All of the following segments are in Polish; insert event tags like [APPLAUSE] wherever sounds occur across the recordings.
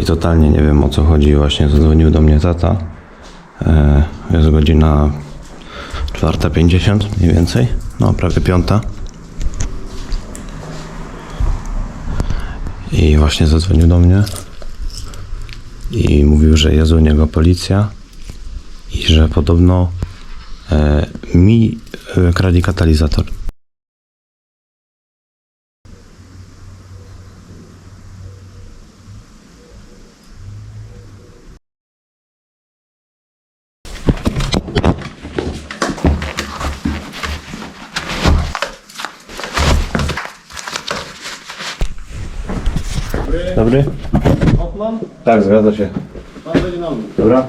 i totalnie nie wiem o co chodzi. Właśnie zadzwonił do mnie tata. E, Jest godzina 4.50 mniej więcej, no prawie piąta. I właśnie zadzwonił do mnie i mówił, że jest u niego policja i że podobno e, mi e, kradli katalizator. Zgadza się. Dobra.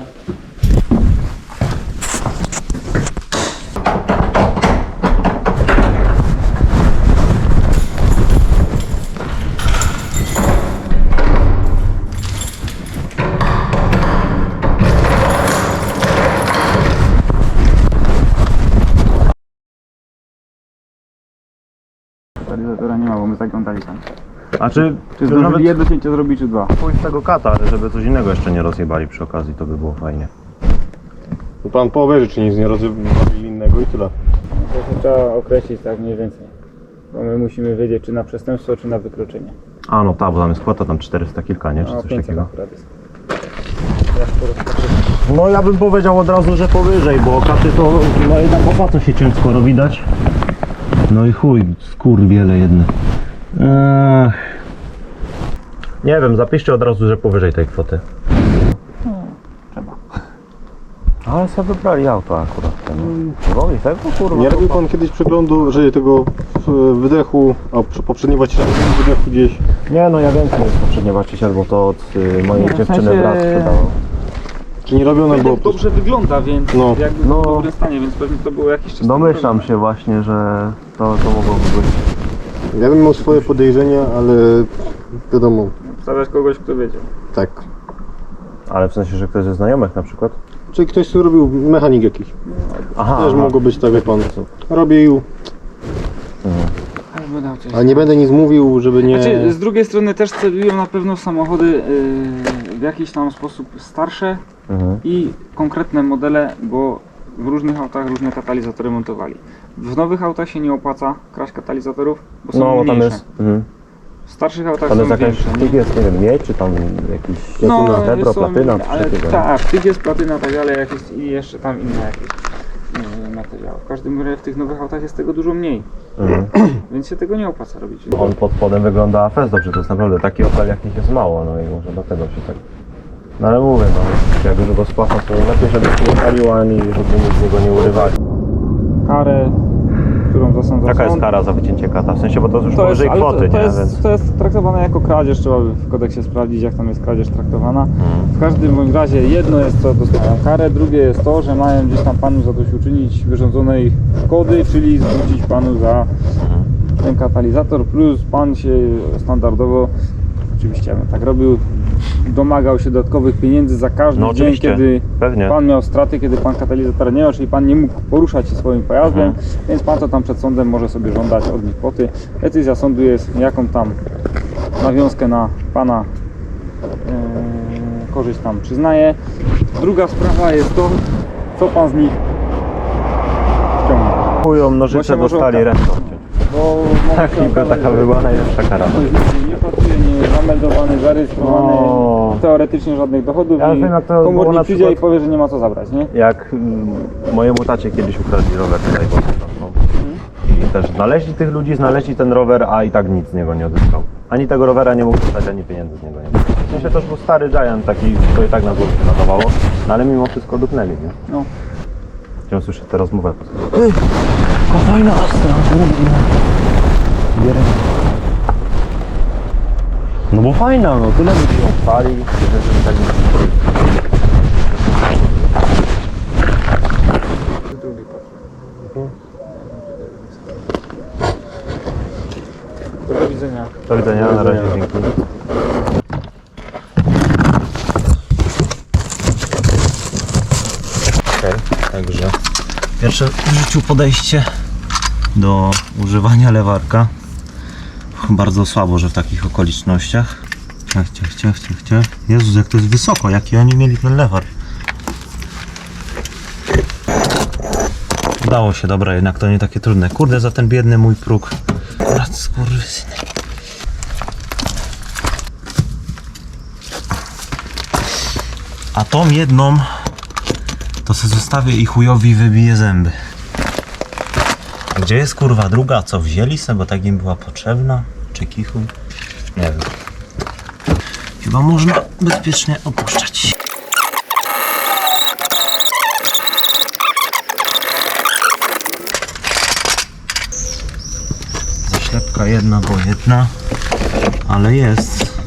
Katalizatora nie ma, bo my zaglądali tam. A czy, Czy zdążyli jedno cięcie zrobić, czy dwa? pójść tego kata, ale żeby coś innego jeszcze nie rozjebali przy okazji, to by było fajnie. To pan poobejrzy, czy nic nie rozrobili innego i tyle. To trzeba określić tak mniej więcej. Bo my musimy wiedzieć, czy na przestępstwo, czy na wykroczenie. A no tak, bo tam jest kwota tam 400 kilka, nie? Czy No, coś 500 takiego. akurat jest. Ja skoro No ja bym powiedział od razu, że powyżej, bo katy to no jednak opłaca się ciąć, skoro widać. No i chuj, skurwiele jedne. Ech. Nie wiem, zapiszcie od razu, że powyżej tej kwoty. Ale sobie wybrali auto akurat. Ten. Woli tego kurwa. Nie robił pan kiedyś przeglądu, że tego w- wydechu, a przy- poprzedni właściciel wydechu gdzieś... Nie no ja wiem kim jest poprzedni właściciel, bo to od y, mojej Nie, w dziewczyny sensie- brat sprzedawał. Czy nie robią albo... Wydech dobrze wygląda, więc No. jakby No. w dobrym stanie, więc pewnie to było jakiś czas Domyślam się właśnie, że to, to mogłoby być. Ja bym miał swoje podejrzenia, ale wiadomo, Stawiać kogoś, kto wiedział. tak. Ale w sensie, że ktoś ze znajomych na przykład? Czy ktoś tu robił mechanik jakiś? Aha. Też mogło być tak, wie pan. Robił, Ale będę coś. ale nie będę nic mówił, żeby nie... Znaczy, z drugiej strony też celują na pewno samochody yy, w jakiś tam sposób starsze Mhm. i konkretne modele, bo w różnych autach różne katalizatory montowali. W nowych autach się nie opłaca kraść katalizatorów, bo są No bo tam mniejsze. jest. Mhm. W starszych autach Tam są większe. Tych nie? jest, nie wiem, miedź czy tam jakiś. No, srebro, są- platyna, coś ale takiego. Tak, w tych jest platyna, tak dalej, jakieś, i jeszcze tam inne jakieś materiały. W każdym razie w tych nowych autach jest tego dużo mniej, Mhm. [CLEARS THROAT] więc się tego nie opłaca robić. On pod spodem wygląda fest dobrze, to jest naprawdę taki Opel jak nich jest mało, no i może dlatego się tak... No ale mówię, no, jak już go spłacą, to lepiej, żeby się nie palił, ani żeby nic z niego nie urywali. Karę, którą zasądza Jaka jest sąd, kara za wycięcie kata? W sensie, bo to jest już To powyżej ale kwoty, to, to, nie? jest, Więc... to jest traktowane jako kradzież, trzeba by w kodeksie sprawdzić jak tam jest kradzież traktowana. Mhm. W każdym bądź razie jedno jest co dostają karę, drugie jest to, że mają gdzieś tam panu zadośćuczynić wyrządzonej szkody, czyli zwrócić panu za Mhm. ten katalizator, plus pan się standardowo, oczywiście ja bym tak robił, domagał się dodatkowych pieniędzy za każdy No dzień, kiedy pewnie. pan miał straty, kiedy pan katalizatora nie miał, czyli pan nie mógł poruszać się swoim pojazdem, Mhm. więc pan to tam przed sądem może sobie żądać od nich kwoty. Decyzja sądu jest, jaką tam nawiązkę na pana e, korzyść tam przyznaje. Druga sprawa jest to, co pan z nich ściągnie. Chują nożyce dostali tak. ręką. Bo Tak, okazać, taka była najlepsza kara. nie pracuje, nie zameldowany, zarejestrowany, No. teoretycznie żadnych dochodów Ja i wiem, jak to było komornik na przyjdzie i przykład- powie, że nie ma co zabrać, nie? Jak mm, mojemu tacie kiedyś ukradli rower tutaj Ostrołęce. I też znaleźli tych ludzi, znaleźli ten rower, a i tak nic z niego nie odzyskał. Ani tego rowera nie mógł dostać, ani pieniędzy z niego nie mógł. W sensie też był stary Giant taki, to i tak na górę nadawało, no ale mimo wszystko dupnęli, nie? No. Chciałem słyszeć tę rozmowę. No bo fajna, no tyle by się odpali, że tak Do widzenia. Do widzenia, na razie, dzięki. Okej, także. Pierwsze w życiu podejście do używania lewarka. Bardzo słabo, że w takich okolicznościach. Ciach, ciach, ciach, ciach, ciach. Jezus, jak to jest wysoko, jaki oni mieli ten lewar. Udało się, dobra, jednak to nie takie trudne. Kurde, za ten biedny mój próg. Brat, skurwysyny. A tą jedną to se zostawię i chujowi wybiję zęby. Gdzie jest kurwa druga? Co wzięli se, bo tak im była potrzebna? Czy kichuj? Nie wiem. Chyba można bezpiecznie opuszczać. Zaślepka jedna, bo jedna, ale jest.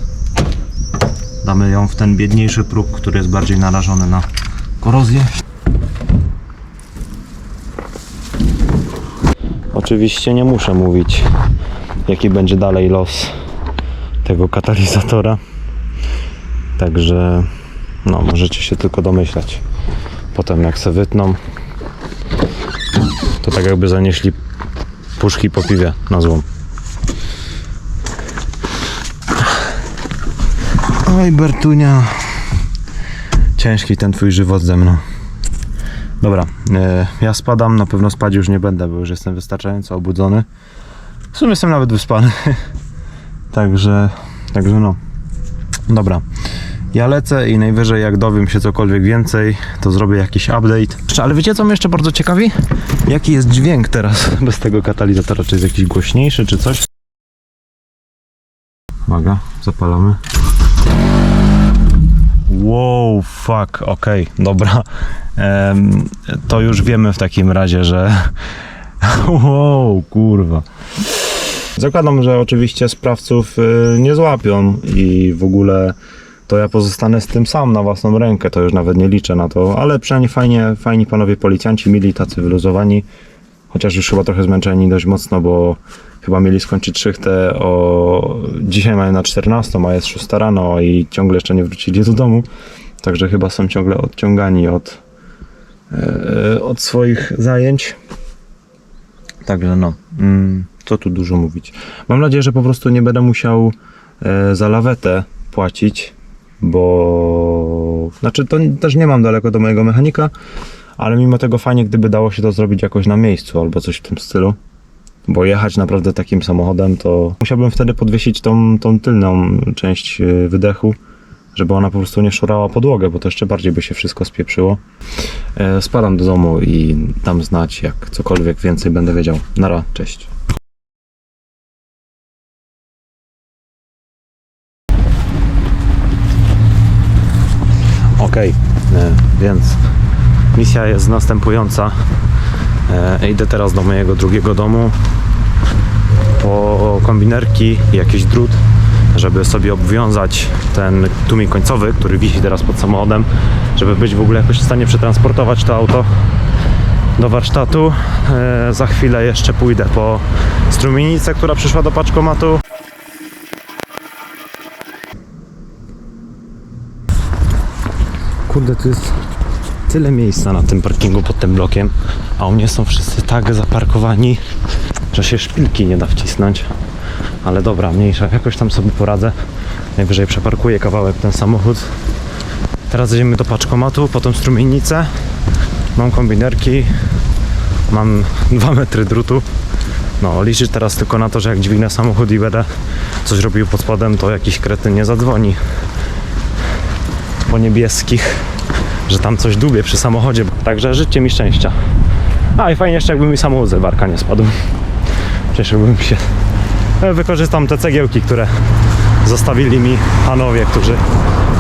Damy ją w ten biedniejszy próg, który jest bardziej narażony na korozję. Oczywiście nie muszę mówić, jaki będzie dalej los tego katalizatora. Także no, możecie się tylko domyślać. Potem jak se wytną, to tak jakby zanieśli puszki po piwie na złom. Oj Bertunia, ciężki ten twój żywot ze mną. Dobra, e, ja spadam, na pewno spać już nie będę, bo już jestem wystarczająco obudzony. W sumie jestem nawet wyspany. [LAUGHS] także, także no. Dobra. Ja lecę i najwyżej jak dowiem się cokolwiek więcej, to zrobię jakiś update. Ale wiecie co mnie jeszcze bardzo ciekawi? Jaki jest dźwięk teraz [LAUGHS] bez tego katalizatora? Czy jest jakiś głośniejszy, czy coś? Uwaga, zapalamy. Wow, fuck, okej, dobra. Em, to już wiemy w takim razie, że. [LAUGHS] Wow, kurwa. Zakładam, że oczywiście sprawców y, nie złapią i w ogóle to ja pozostanę z tym sam na własną rękę, to już nawet nie liczę na to, ale przynajmniej fajnie, fajni panowie policjanci, mili tacy wyluzowani, chociaż już chyba trochę zmęczeni dość mocno, bo chyba mieli skończyć szychtę o... dzisiaj mają na 14, a jest 6 rano i ciągle jeszcze nie wrócili do domu, także chyba są ciągle odciągani od, e, od swoich zajęć. Także no, mm, co tu dużo mówić. Mam nadzieję, że po prostu nie będę musiał e, za lawetę płacić, bo znaczy to też nie mam daleko do mojego mechanika, ale mimo tego fajnie, gdyby dało się to zrobić jakoś na miejscu albo coś w tym stylu. Bo jechać naprawdę takim samochodem, to musiałbym wtedy podwiesić tą, tą tylną część e, wydechu, żeby ona po prostu nie szurała podłogę, bo to jeszcze bardziej by się wszystko spieprzyło. E, Spadam do domu i dam znać, jak cokolwiek więcej będę wiedział. Nara, cześć. Ok, więc misja jest następująca. E, Idę teraz do mojego drugiego domu po kombinerki jakiś drut, żeby sobie obwiązać ten tłumik końcowy, który wisi teraz pod samochodem, żeby być w ogóle jakoś w stanie przetransportować to auto do warsztatu. E, za chwilę jeszcze pójdę po strumienicę, która przyszła do paczkomatu. Kurde, jest tyle miejsca na tym parkingu pod tym blokiem, a u mnie są wszyscy tak zaparkowani, że się szpilki nie da wcisnąć. Ale dobra, mniejsza, jakoś tam sobie poradzę. Najwyżej przeparkuję kawałek ten samochód. Teraz jedziemy do paczkomatu, potem strumienicę. Mam kombinerki, mam 2 metry drutu. No, liczyć teraz tylko na to, że jak dźwignę samochód i będę coś robił pod spodem, to jakiś kretyn nie zadzwoni po niebieskich, że tam coś dubie przy samochodzie. Także życzcie mi szczęścia. A i fajnie jeszcze jakby mi samochód z barka nie spadł. Cieszyłbym się. E, Wykorzystam te cegiełki, które zostawili mi panowie, którzy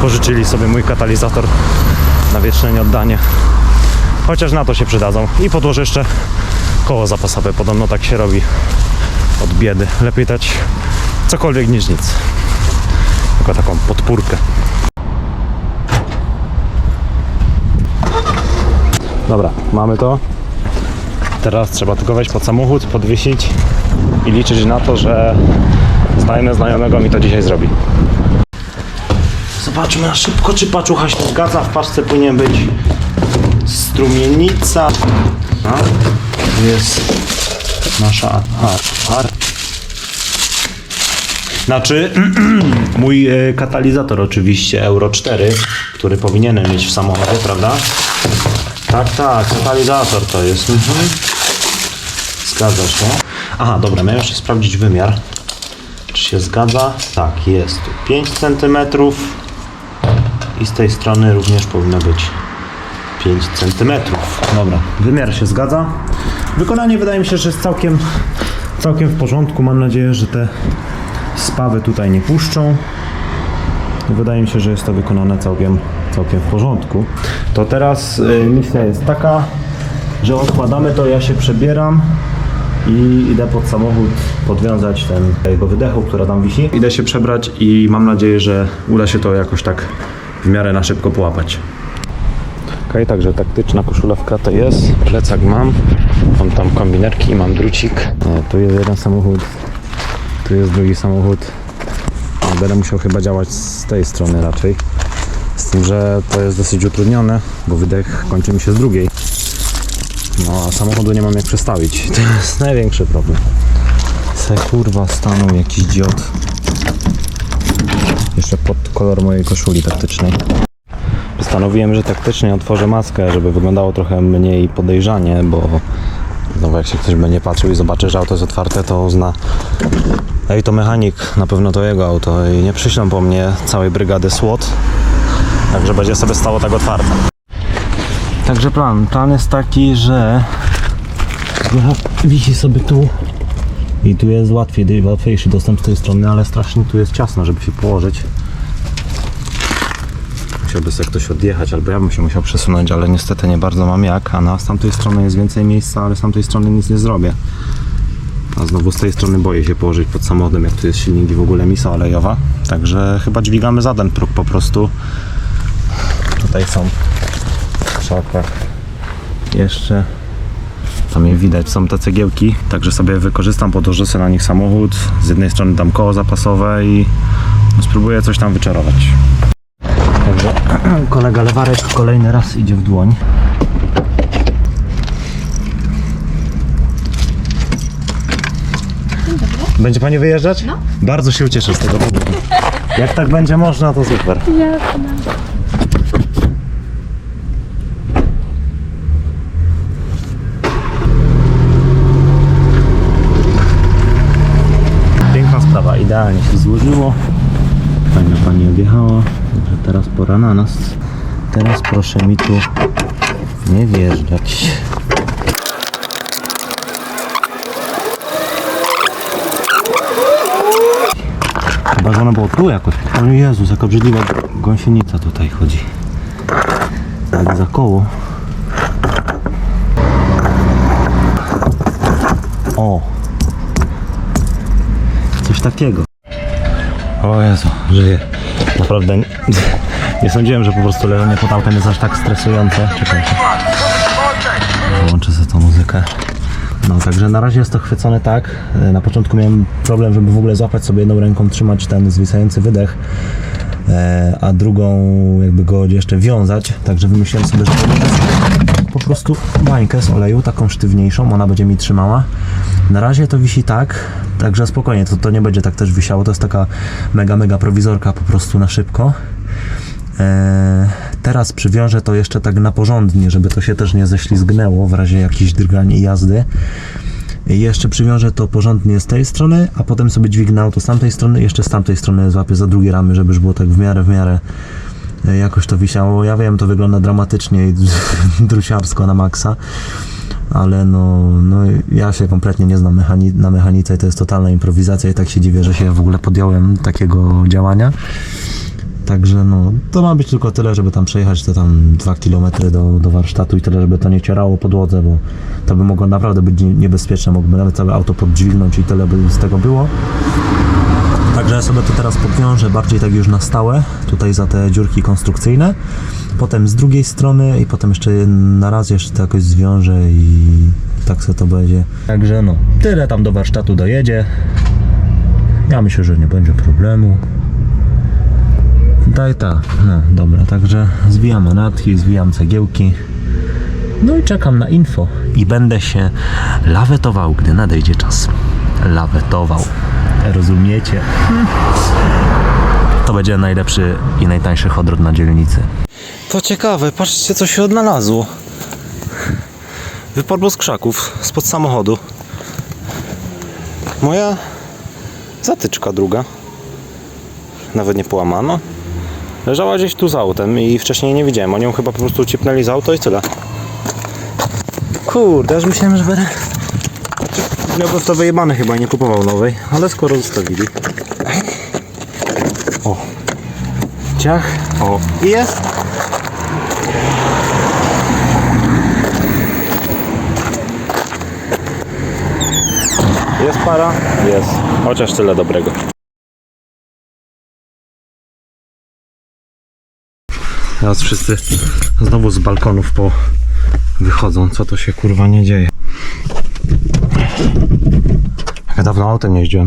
pożyczyli sobie mój katalizator na wieczne nieoddanie. Chociaż na to się przydadzą. I podłożę jeszcze koło zapasowe. Podobno tak się robi od biedy. Lepiej dać cokolwiek niż nic. Tylko taką podpórkę. Dobra, mamy to. Teraz trzeba tylko wejść pod samochód, podwiesić i liczyć na to, że znajomy znajomego mi to dzisiaj zrobi. Zobaczmy na szybko, czy paczucha się zgadza. W paczce powinien być strumienica. A, tu jest nasza ar, ar. Znaczy, [CLEARS THROAT] mój e, katalizator oczywiście Euro 4, który powinienem mieć w samochodzie, prawda? Tak, tak, katalizator to jest. Mhm. Zgadza się. Aha, dobra, miałem jeszcze sprawdzić wymiar. Czy się zgadza? Tak, jest tu 5 cm. I z tej strony również powinno być 5 cm. Dobra, wymiar się zgadza. Wykonanie wydaje mi się, że jest całkiem, całkiem w porządku. Mam nadzieję, że te spawy tutaj nie puszczą. Wydaje mi się, że jest to wykonane całkiem, całkiem w porządku. To teraz y, misja jest taka, że odkładamy to, ja się przebieram i idę pod samochód podwiązać ten jego wydechu, która tam wisi. Idę się przebrać i mam nadzieję, że uda się to jakoś tak w miarę na szybko połapać. Okej, także taktyczna koszula w kratę jest, plecak mam, mam tam kombinerki, mam drucik. E, tu jest jeden samochód, tu jest drugi samochód. Będę musiał chyba działać z tej strony raczej. Że to jest dosyć utrudnione, bo wydech kończy mi się z drugiej. No a samochodu nie mam jak przestawić. [LAUGHS] To jest największy problem. Se kurwa stanął jakiś dziot. Jeszcze pod kolor mojej koszuli taktycznej. Postanowiłem, że taktycznie otworzę maskę, żeby wyglądało trochę mniej podejrzanie, bo znowu jak się ktoś będzie patrzył i zobaczy, że auto jest otwarte, to uzna Ej, to mechanik, na pewno to jego auto i nie przyślą po mnie całej brygady SWAT, także będzie sobie stało tak otwarte. Także plan, plan jest taki, że wisi sobie tu i tu jest łatwiej, łatwiejszy dostęp z tej strony, ale strasznie tu jest ciasno, żeby się położyć. Musiałby sobie ktoś odjechać, albo ja bym się musiał przesunąć, ale niestety nie bardzo mam jak, a na z tamtej strony jest więcej miejsca, ale z tamtej strony nic nie zrobię. A znowu z tej strony boję się położyć pod samochodem, jak tu jest silnik i w ogóle misa olejowa. Także chyba dźwigamy za ten próg po prostu. Tutaj są w krzakach jeszcze. Tam je widać, są te cegiełki, także sobie wykorzystam, podłożę sobie na nich samochód. Z jednej strony tam koło zapasowe i spróbuję coś tam wyczarować. Także [CLEARS THROAT] kolega Lewarek kolejny raz idzie w dłoń. Będzie pani wyjeżdżać? No. Bardzo się ucieszę z tego powodu. Jak tak będzie można, to super. Piękna sprawa, idealnie się złożyło. Fajna pani odjechała, także teraz pora na nas. Teraz proszę mi tu nie wjeżdżać. Chyba, że ona była tu jakoś. O Jezus, jaka brzydliwa gąsienica tutaj chodzi. Jak za koło. O! Coś takiego. O Jezu, żyję. Naprawdę nie, nie sądziłem, że po prostu leżenie pod autem jest aż tak stresujące. Czekajcie. Wyłączę sobie tą muzykę. No, także na razie jest to chwycone tak. E, Na początku miałem problem, żeby w ogóle złapać sobie jedną ręką, trzymać ten zwisający wydech, e, a drugą jakby go jeszcze wiązać. Także wymyśliłem sobie, że podłożę sobie po prostu bańkę z oleju, taką sztywniejszą, ona będzie mi trzymała. Na razie to wisi tak, także spokojnie, to, to nie będzie tak też wisiało. To jest taka mega, mega prowizorka po prostu na szybko. E, teraz przywiążę to jeszcze tak na porządnie, żeby to się też nie ześlizgnęło w razie jakichś drgań i jazdy. Jeszcze przywiążę to porządnie z tej strony, a potem sobie dźwignę auto z tamtej strony jeszcze z tamtej strony złapię za drugie ramy, żeby było tak w miarę, w miarę jakoś to wisiało. Ja wiem, to wygląda dramatycznie i [LAUGHS] drusiarsko na maksa, ale no, no ja się kompletnie nie znam mechani- na mechanice i to jest totalna improwizacja i tak się dziwię, że się w ogóle podjąłem takiego działania. Także no, to ma być tylko tyle, żeby tam przejechać te tam 2 km do, do warsztatu i tyle, żeby to nie cierało podłodze, bo to by mogło naprawdę być nie- niebezpieczne, mógłby nawet całe auto podźwignąć i tyle by z tego było. Także ja sobie to teraz podwiążę bardziej tak już na stałe, tutaj za te dziurki konstrukcyjne. Potem z drugiej strony i potem jeszcze na raz jeszcze to jakoś zwiążę i tak sobie to będzie. Także no, tyle tam do warsztatu dojedzie. Ja myślę, że nie będzie problemu. Daj tak, no dobra, także zwijam manatki, zwijam cegiełki. No i czekam na info. I będę się lawetował, gdy nadejdzie czas. Lawetował. Rozumiecie? To będzie najlepszy i najtańszy hodrot na dzielnicy. To ciekawe, patrzcie co się odnalazło. Wypadło z krzaków, spod samochodu. Moja zatyczka druga. Nawet nie połamano. Leżała gdzieś tu z autem i wcześniej nie widziałem. Oni ją chyba po prostu cipnęli z auto i tyle. Kurde, aż myślałem, że będę miałby w to wyjebane chyba nie kupował nowej, ale skoro zostawili. O. Ciach. O. I jest. Jest para? Jest. Chociaż tyle dobrego. Teraz wszyscy znowu z balkonów po wychodzą. Co to się kurwa nie dzieje? Jak ja dawno autem nie jeździłem.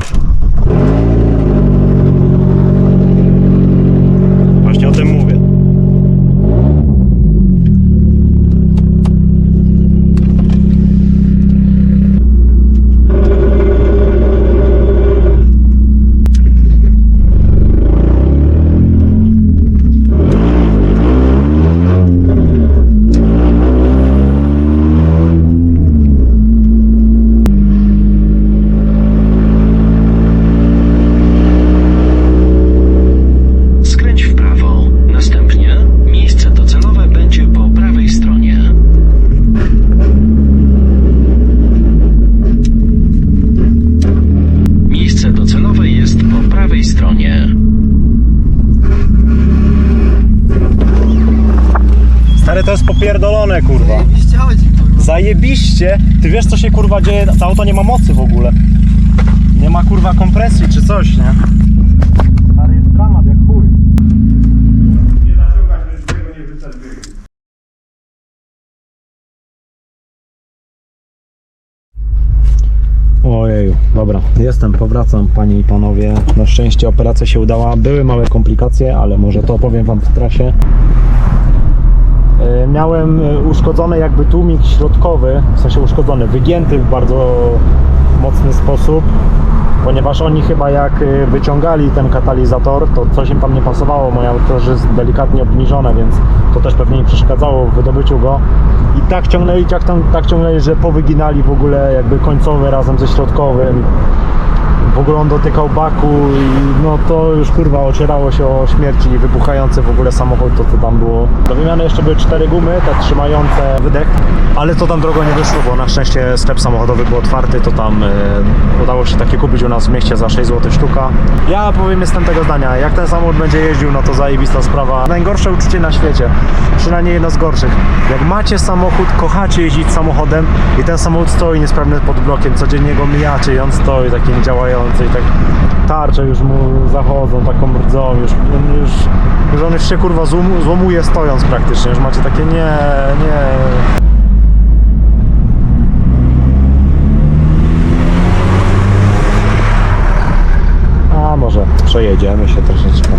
Zajebiście. Ty wiesz, co się kurwa dzieje? To auto nie ma mocy w ogóle. Nie ma kurwa kompresji czy coś, nie? Stary, jest dramat jak chuj. Ojeju, dobra, jestem, powracam panie i panowie. Na szczęście operacja się udała. Były małe komplikacje, ale może to opowiem wam w trasie. E, Miałem e, uszkodzony jakby tłumik środkowy, w sensie uszkodzony, wygięty w bardzo mocny sposób, ponieważ oni chyba jak e, wyciągali ten katalizator, to coś im tam nie pasowało, moja też jest delikatnie obniżone, więc to też pewnie im przeszkadzało w wydobyciu go. I tak ciągnęli, tak, tam- tak ciągnęli, że powyginali w ogóle jakby końcowy razem ze środkowym. W ogóle on dotykał baku i no to już kurwa ocierało się o śmierci i wybuchający w ogóle samochód, to co tam było. Do wymiany jeszcze były cztery gumy, te trzymające wydech, ale to tam drogo nie wyszło, bo na szczęście sklep samochodowy był otwarty, to tam e, udało się takie kupić u nas w mieście za 6 zł sztuka. Ja powiem jestem tego zdania, jak ten samochód będzie jeździł, no to zajebista sprawa. Najgorsze uczucie na świecie, przynajmniej jedno z gorszych. Jak macie samochód, kochacie jeździć samochodem i ten samochód stoi niesprawny pod blokiem, codziennie go mijacie i on stoi taki niedziałający i tak tarcze już mu zachodzą, taką rdzą, już, już, już on już się kurwa złom- złomuje stojąc praktycznie, już macie takie nie, nie. A może przejedziemy się troszeczkę.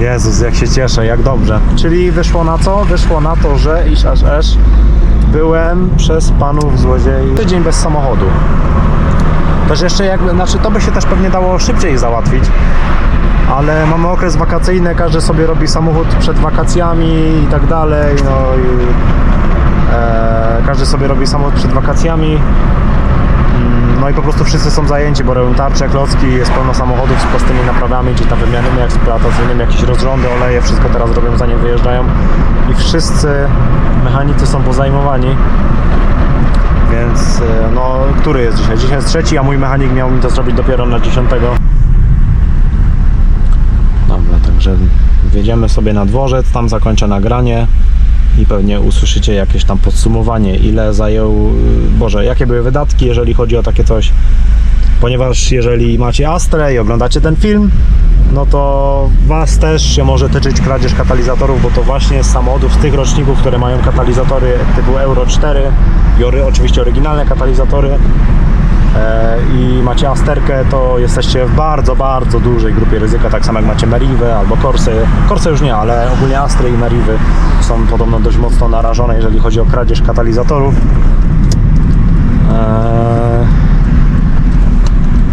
Jezus, jak się cieszę, jak dobrze. Czyli wyszło na co? Wyszło na to, że iż aż aż byłem przez panów złodziei tydzień bez samochodu. Też jeszcze jakby, znaczy to by się też pewnie dało szybciej załatwić, ale mamy okres wakacyjny, każdy sobie robi samochód przed wakacjami i tak dalej, no i e, każdy sobie robi samochód przed wakacjami. Mm, No i po prostu wszyscy są zajęci, bo robią tarcze, klocki, jest pełno samochodów z prostymi naprawami, czy tam wymianymi eksploatacyjnymi, jakieś rozrządy, oleje, wszystko teraz robią zanim wyjeżdżają i wszyscy mechanicy są pozajmowani. Więc e, no, który jest dzisiaj? Dzisiaj jest trzeci, a mój mechanik miał mi to zrobić dopiero na dziesiątego. Dobra, także wjedziemy sobie na dworzec, tam zakończę nagranie i pewnie usłyszycie jakieś tam podsumowanie, ile zajął, y, Boże, jakie były wydatki, jeżeli chodzi o takie coś. Ponieważ jeżeli macie Astrę i oglądacie ten film, no to Was też się może tyczyć kradzież katalizatorów, bo to właśnie z samochodów z tych roczników, które mają katalizatory typu Euro 4 i oczywiście oryginalne katalizatory e, i macie Asterkę, to jesteście w bardzo, bardzo dużej grupie ryzyka, tak samo jak macie Merivę albo Corsy. Corsy już nie, ale ogólnie Astry i Merivy są podobno dość mocno narażone, jeżeli chodzi o kradzież katalizatorów.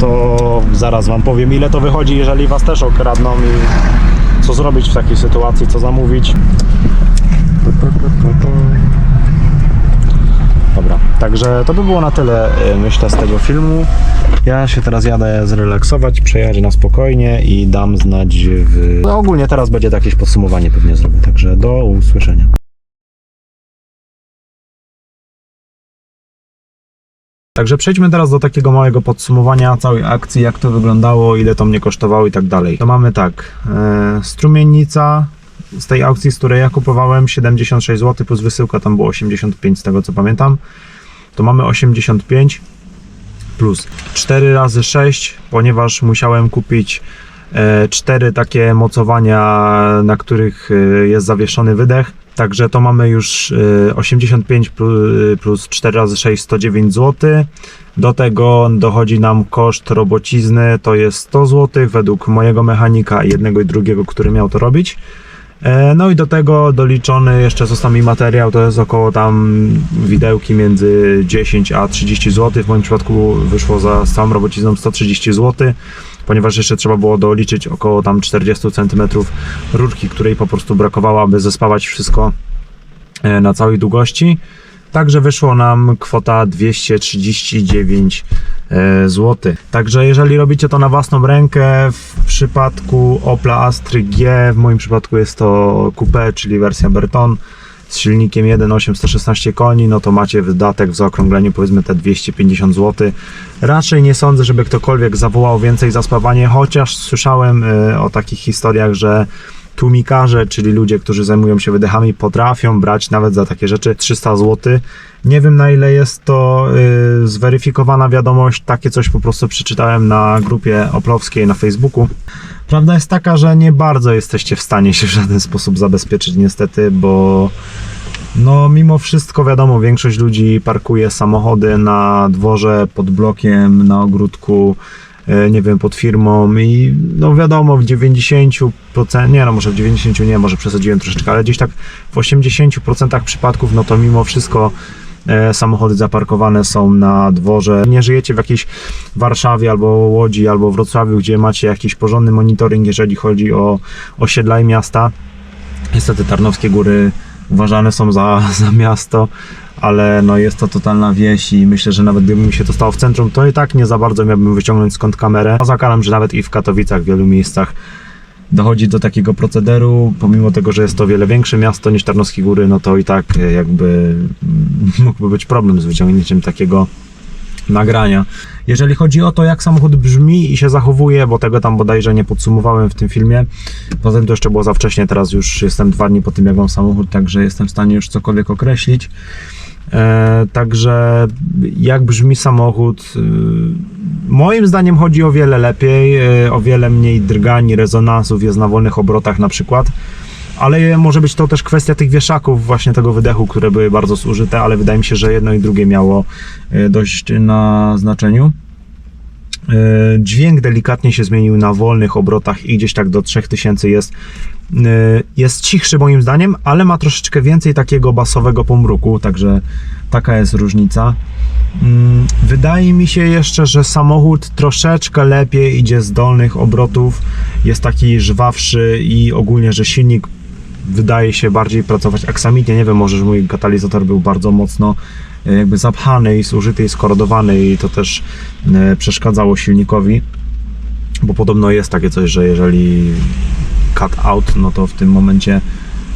Eee, zaraz Wam powiem ile to wychodzi, jeżeli Was też okradną i co zrobić w takiej sytuacji, co zamówić. Dobra, także to by było na tyle, y, myślę, z tego filmu. Ja się teraz jadę zrelaksować, przejadę na spokojnie i dam znać w... No ogólnie teraz będzie to jakieś podsumowanie pewnie zrobię, także do usłyszenia. Także przejdźmy teraz do takiego małego podsumowania całej akcji, jak to wyglądało, ile to mnie kosztowało i tak dalej. To mamy tak, e, strumiennica z tej aukcji, z której ja kupowałem 76 zł plus wysyłka tam było 85 z tego co pamiętam. To mamy 85 plus 4 razy 6, ponieważ musiałem kupić e, cztery takie mocowania, na których e, jest zawieszony wydech. Także to mamy już e, 85 plus, plus 4 razy 6 109 zł. Do tego dochodzi nam koszt robocizny, to jest 100 zł według mojego mechanika jednego i drugiego, który miał to robić. E, No i do tego doliczony jeszcze został mi materiał, to jest około tam widełki między 10 a 30 zł. W moim przypadku wyszło za całą robocizną 130 zł, ponieważ jeszcze trzeba było doliczyć około tam 40 cm rurki, której po prostu brakowało, aby zespawać wszystko e, na całej długości. Także wyszło nam kwota 239 zł. Także jeżeli robicie to na własną rękę, w przypadku Opla Astry G, w moim przypadku jest to Coupe, czyli wersja Berton z silnikiem 1.8 116 koni, no to macie wydatek w zaokrągleniu powiedzmy te 250 zł. Raczej nie sądzę, żeby ktokolwiek zawołał więcej za spawanie, chociaż słyszałem y, o takich historiach, że tłumikarze, czyli ludzie, którzy zajmują się wydechami, potrafią brać nawet za takie rzeczy 300 zł. Nie wiem na ile jest to y, zweryfikowana wiadomość, takie coś po prostu przeczytałem na grupie oplowskiej na Facebooku. Prawda jest taka, że nie bardzo jesteście w stanie się w żaden sposób zabezpieczyć niestety, bo no mimo wszystko wiadomo, większość ludzi parkuje samochody na dworze, pod blokiem, na ogródku, nie wiem, pod firmą i no wiadomo, w 90%, nie no może w 90% nie, może przesadziłem troszeczkę, ale gdzieś tak w 80% przypadków, no to mimo wszystko e, samochody zaparkowane są na dworze. Nie żyjecie w jakiejś Warszawie albo Łodzi albo Wrocławiu, gdzie macie jakiś porządny monitoring, jeżeli chodzi o osiedla i miasta. Niestety Tarnowskie Góry uważane są za, [LAUGHS] za miasto, ale no jest to totalna wieś i myślę, że nawet gdyby mi się to stało w centrum, to i tak nie za bardzo miałbym wyciągnąć skąd kamerę. A zakalam, że nawet i w Katowicach w wielu miejscach dochodzi do takiego procederu, pomimo tego, że jest to wiele większe miasto niż Tarnowskie Góry, no to i tak e, jakby mm, [LAUGHS] mógłby być problem z wyciągnięciem takiego nagrania. Jeżeli chodzi o to, jak samochód brzmi i się zachowuje, bo tego tam bodajże nie podsumowałem w tym filmie, poza tym to jeszcze było za wcześnie, teraz już jestem dwa dni po tym, jak mam samochód, także jestem w stanie już cokolwiek określić. E, także jak brzmi samochód? E, moim zdaniem chodzi o wiele lepiej, e, o wiele mniej drgań, rezonansów jest na wolnych obrotach na przykład. Ale może być to też kwestia tych wieszaków, właśnie tego wydechu, które były bardzo zużyte, ale wydaje mi się, że jedno i drugie miało dość na znaczeniu. Dźwięk delikatnie się zmienił na wolnych obrotach i gdzieś tak do 3000 jest, jest cichszy moim zdaniem, ale ma troszeczkę więcej takiego basowego pomruku, także taka jest różnica. Mm, Wydaje mi się jeszcze, że samochód troszeczkę lepiej idzie z dolnych obrotów, jest taki żwawszy i ogólnie, że silnik wydaje się bardziej pracować aksamitnie. Nie wiem, może że mój katalizator był bardzo mocno e, jakby zapchany i zużyty i skorodowany i to też e, przeszkadzało silnikowi, bo podobno jest takie coś, że jeżeli cut out, no to w tym momencie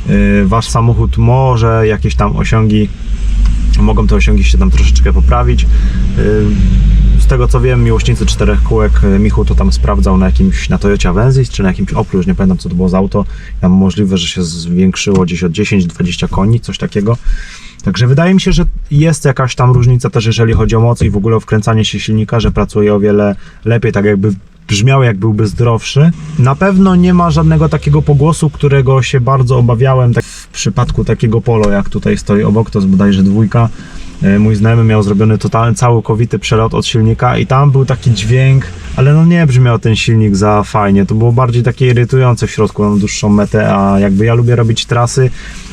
e, wasz samochód może jakieś tam osiągi mogą te osiągi się tam troszeczkę poprawić. Yy, Z tego co wiem, miłośnicy czterech kółek, yy, Michu to tam sprawdzał na jakimś, na Toyocie Avensis, czy na jakimś Oplu, już nie pamiętam co to było za auto. Tam możliwe, że się zwiększyło gdzieś od 10-20 koni, coś takiego. Także wydaje mi się, że jest jakaś tam różnica też, jeżeli chodzi o moc i w ogóle o wkręcanie się silnika, że pracuje o wiele lepiej, tak jakby brzmiał jak byłby zdrowszy. Na pewno nie ma żadnego takiego pogłosu, którego się bardzo obawiałem tak w przypadku takiego polo, jak tutaj stoi obok, to jest bodajże dwójka. E, Mój znajomy miał zrobiony totalny, całkowity przelot od silnika i tam był taki dźwięk, ale no nie brzmiał ten silnik za fajnie. To było bardziej takie irytujące w środku na dłuższą metę, a jakby ja lubię robić trasy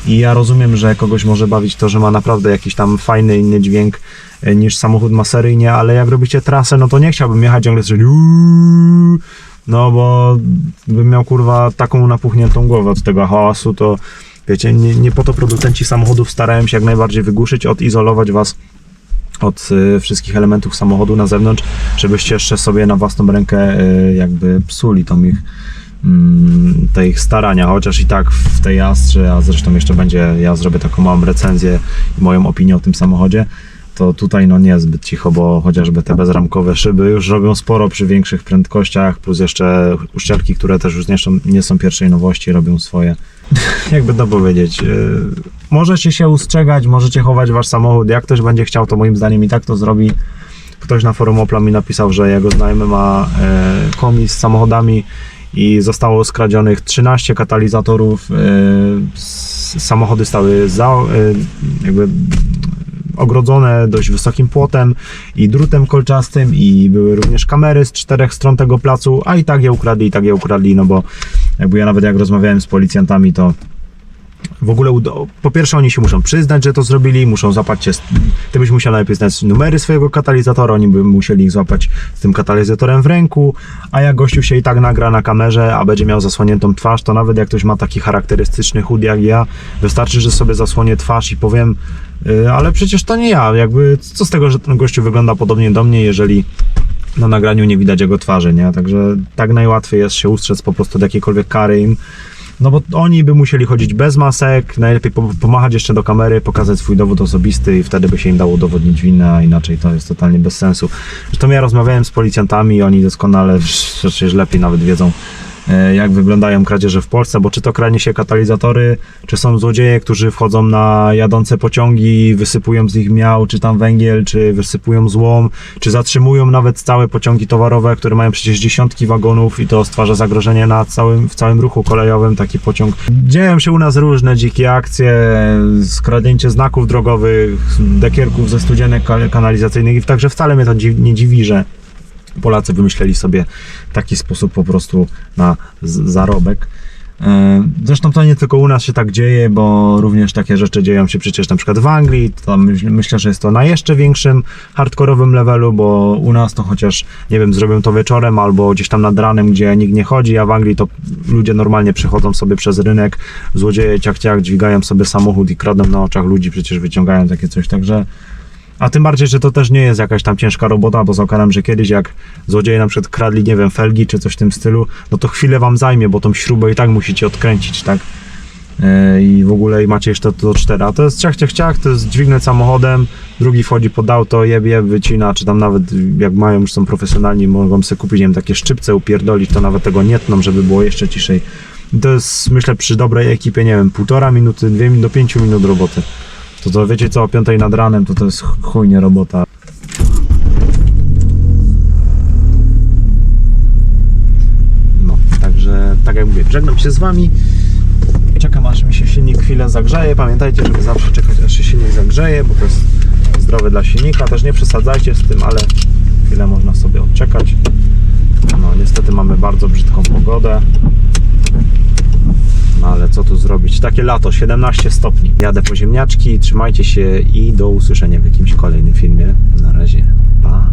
i ja rozumiem, że kogoś może bawić to, że ma naprawdę jakiś tam fajny inny dźwięk e, niż samochód ma seryjnie, ale jak robicie trasę, no to nie chciałbym jechać ciągle "Uuu", no bo bym miał kurwa taką napuchniętą głowę od tego hałasu, to wiecie, nie, nie po to producenci samochodów starają się jak najbardziej wygłuszyć, odizolować was od y, wszystkich elementów samochodu na zewnątrz, żebyście jeszcze sobie na własną rękę y, jakby psuli tą ich mm, te ich starania, chociaż i tak w tej Astrze, a zresztą jeszcze będzie, ja zrobię taką małą recenzję i moją opinię o tym samochodzie, to tutaj no nie zbyt cicho, bo chociażby te bezramkowe szyby już robią sporo przy większych prędkościach, plus jeszcze uszczelki, które też już nie są, nie są pierwszej nowości, robią swoje. [LAUGHS] Jakby to powiedzieć, yy, możecie się ustrzegać, możecie chować wasz samochód, jak ktoś będzie chciał, to moim zdaniem i tak to zrobi. Ktoś na forum Opla mi napisał, że jego znajomy ma e, komis z samochodami i zostało skradzionych 13 katalizatorów. E, samochody stały za, e, jakby ogrodzone dość wysokim płotem i drutem kolczastym i były również kamery z czterech stron tego placu, a i tak je ukradli, i tak je ukradli, no bo jakby ja nawet jak rozmawiałem z policjantami, to w ogóle po pierwsze oni się muszą przyznać, że to zrobili, muszą złapać cię, z, ty byś musiał najpierw znać numery swojego katalizatora, oni by musieli ich złapać z tym katalizatorem w ręku, a jak gościu się i tak nagra na kamerze, a będzie miał zasłoniętą twarz, to nawet jak ktoś ma taki charakterystyczny chód jak ja, wystarczy, że sobie zasłonię twarz i powiem, "Y, ale przecież to nie ja, jakby co z tego, że ten gościu wygląda podobnie do mnie, jeżeli na nagraniu nie widać jego twarzy, nie? Także tak najłatwiej jest się ustrzec po prostu od jakiejkolwiek kary im. No bo oni by musieli chodzić bez masek, najlepiej po- pomachać jeszcze do kamery, pokazać swój dowód osobisty i wtedy by się im dało udowodnić winę, a inaczej to jest totalnie bez sensu. Zresztą ja rozmawiałem z policjantami i oni doskonale, przecież lepiej nawet wiedzą, jak wyglądają kradzieże w Polsce, bo czy to kranie się katalizatory, czy są złodzieje, którzy wchodzą na jadące pociągi, wysypują z nich miał, czy tam węgiel, czy wysypują złom, czy zatrzymują nawet całe pociągi towarowe, które mają przecież dziesiątki wagonów i to stwarza zagrożenie na całym, w całym ruchu kolejowym, taki pociąg. Dzieją się u nas różne dzikie akcje, skradnięcie znaków drogowych, dekierków ze studzienek ka- kanalizacyjnych i także wcale mnie to nie dziwi, że Polacy wymyśleli sobie taki sposób po prostu na zarobek. E, Zresztą to nie tylko u nas się tak dzieje, bo również takie rzeczy dzieją się przecież na przykład w Anglii. Myśl- myślę, że jest to na jeszcze większym hardkorowym levelu, bo u nas to chociaż, nie wiem, zrobią to wieczorem albo gdzieś tam nad ranem, gdzie nikt nie chodzi, a w Anglii to ludzie normalnie przechodzą sobie przez rynek, złodzieje ciach ciach dźwigają sobie samochód i kradną na oczach ludzi, przecież wyciągają takie coś, także a tym bardziej, że to też nie jest jakaś tam ciężka robota, bo zakładam, że kiedyś jak złodzieje na przykład kradli, nie wiem, felgi czy coś w tym stylu, no to chwilę wam zajmie, bo tą śrubę i tak musicie odkręcić, tak? Yy, I w ogóle i macie jeszcze to do cztera. A to jest ciach, ciach, ciach, to jest dźwignę samochodem, drugi wchodzi pod auto, jebie, wycina, czy tam nawet jak mają, już są profesjonalni, mogą sobie kupić, nie wiem, takie szczypce, upierdolić, to nawet tego nie tną, żeby było jeszcze ciszej. To jest, myślę, przy dobrej ekipie, nie wiem, półtora minuty, dwie do pięciu minut roboty. To to wiecie co, o 5 nad ranem to to jest ch- chujnie robota. No, także tak jak mówię, żegnam się z wami. Czekam aż mi się silnik chwilę zagrzeje. Pamiętajcie, żeby zawsze czekać aż się silnik zagrzeje, bo to jest zdrowe dla silnika. Też nie przesadzajcie z tym, ale chwilę można sobie odczekać. No niestety mamy bardzo brzydką pogodę. No ale co tu zrobić? Takie lato, 17 stopni. Jadę po ziemniaczki, trzymajcie się i do usłyszenia w jakimś kolejnym filmie. Na razie, pa.